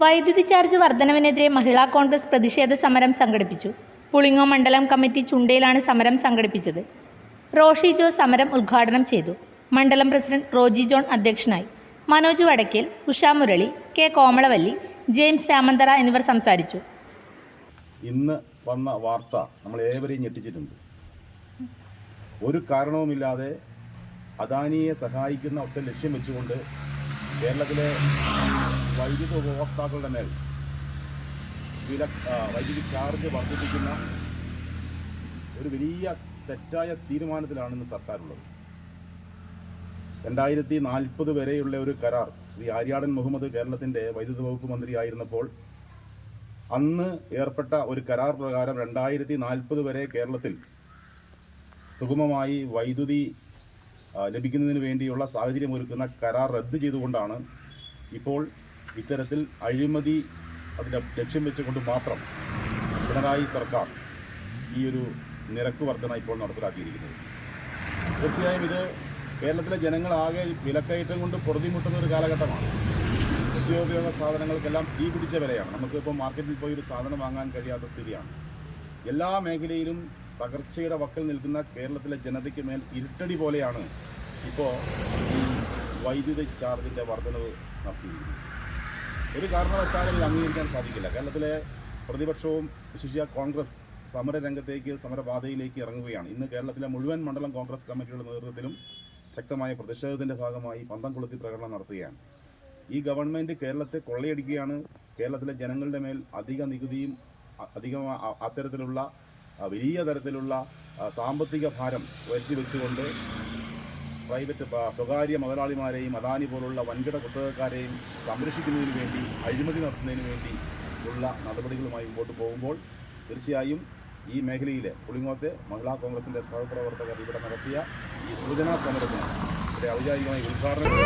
വൈദ്യുതി ചാർജ് വർധനവിനെതിരെ മഹിളാ കോൺഗ്രസ് പ്രതിഷേധ സമരം സംഘടിപ്പിച്ചു. പുളിങ്ങോ മണ്ഡലം കമ്മിറ്റി ചുണ്ടയിലാണ് സമരം സംഘടിപ്പിച്ചത്. റോഷി ജോ സമരം ഉദ്ഘാടനം ചെയ്തു. മണ്ഡലം പ്രസിഡന്റ് റോജി ജോൺ അധ്യക്ഷനായി. മനോജ് വടക്കേൽ ഉഷാ മുരളി കെ കോമളവല്ലി ജെയിംസ് രാമന്തറ എന്നിവർ സംസാരിച്ചു. ഇന്ന് വന്ന വാർത്ത നമ്മൾ ഏവരെയും ഞെട്ടിച്ചിട്ടുണ്ട്. ഒരു കാരണവുമില്ലാതെ അദാനിയെ സഹായിക്കുന്ന ഒറ്റ ലക്ഷ്യം വെച്ചുകൊണ്ട് കേരളത്തിലെ വൈദ്യുത ഉപഭോക്താക്കളുടെ മേൽ വില വൈദ്യുതി ചാർജ് വർദ്ധിപ്പിക്കുന്ന ഒരു വലിയ തെറ്റായ തീരുമാനത്തിലാണ് ഇന്ന് സർക്കാരുള്ളത്. രണ്ടായിരത്തി നാൽപ്പത് വരെയുള്ള ഒരു കരാർ ശ്രീ ആര്യാടൻ മുഹമ്മദ് കേരളത്തിന്റെ വൈദ്യുതി വകുപ്പ് മന്ത്രിയായിരുന്നപ്പോൾ അന്ന് ഏർപ്പെട്ട ഒരു കരാർ പ്രകാരം രണ്ടായിരത്തി നാൽപ്പത് വരെ കേരളത്തിൽ സുഗമമായി വൈദ്യുതി ലഭിക്കുന്നതിന് വേണ്ടിയുള്ള സാഹചര്യം ഒരുക്കുന്ന കരാർ റദ്ദ് ചെയ്തുകൊണ്ടാണ് ഇപ്പോൾ ഇത്തരത്തിൽ അഴിമതി അതിന്റെ ലക്ഷ്യം വെച്ചുകൊണ്ട് മാത്രം പിണറായി സർക്കാർ ഈ ഒരു നിരക്ക് വർധന ഇപ്പോൾ നടപ്പിലാക്കിയിരിക്കുന്നത്. തീർച്ചയായും ഇത് കേരളത്തിലെ ജനങ്ങളാകെ വിലക്കയറ്റം കൊണ്ട് പൊറുതിമുട്ടുന്ന ഒരു കാലഘട്ടമാണ്. നിത്യോപയോഗ സാധനങ്ങൾക്കെല്ലാം തീ പിടിച്ച വിലയാണ്. നമുക്കിപ്പോൾ മാർക്കറ്റിൽ പോയി ഒരു സാധനം വാങ്ങാൻ കഴിയാത്ത സ്ഥിതിയാണ്. എല്ലാ മേഖലയിലും തകർച്ചയുടെ വക്കൽ നിൽക്കുന്ന കേരളത്തിലെ ജനതയ്ക്ക് മേൽ ഇരുട്ടടി പോലെയാണ് ഇപ്പോൾ ഈ വൈദ്യുതി ചാർജിന്റെ വർധനവ് നടത്തിയിരിക്കുന്നത്. ഒരു കാരണവശാലും ഇത് അംഗീകരിക്കാൻ സാധിക്കില്ല. കേരളത്തിലെ പ്രതിപക്ഷവും വിശേഷിച്ച കോൺഗ്രസ് സമര രംഗത്തേക്ക് സമരപാതയിലേക്ക് ഇറങ്ങുകയാണ്. ഇന്ന് കേരളത്തിലെ മുഴുവൻ മണ്ഡലം കോൺഗ്രസ് കമ്മിറ്റിയുടെ നേതൃത്വത്തിലും ശക്തമായ പ്രതിഷേധത്തിന്റെ ഭാഗമായി പന്തം കൊളുത്തി പ്രകടനം നടത്തുകയാണ്. ഈ ഗവൺമെന്റ് കേരളത്തെ കൊള്ളയടിക്കുകയാണ്. കേരളത്തിലെ ജനങ്ങളുടെ മേൽ അധിക നികുതിയും അധിക അത്തരത്തിലുള്ള വലിയ തരത്തിലുള്ള സാമ്പത്തിക ഭാരം വരുത്തി വെച്ചുകൊണ്ട് പ്രൈവറ്റ് സ്വകാര്യ മുതലാളിമാരെയും അദാനി പോലുള്ള വൻകിട കുത്തകക്കാരെയും സംരക്ഷിക്കുന്നതിന് വേണ്ടി അഴിമതി നടത്തുന്നതിന് വേണ്ടി ഉള്ള നടപടികളുമായി മുമ്പോട്ട് പോകുമ്പോൾ തീർച്ചയായും ഈ മേഖലയിലെ പുളിങ്ങോത്തെ മഹിളാ കോൺഗ്രസിന്റെ സഹപ്രവർത്തകർ ഇവിടെ നടത്തിയ ഈ സൂചനാ സമരത്തിന് ഇവിടെ ഔദ്യോഗികമായി ഉദ്ഘാടനം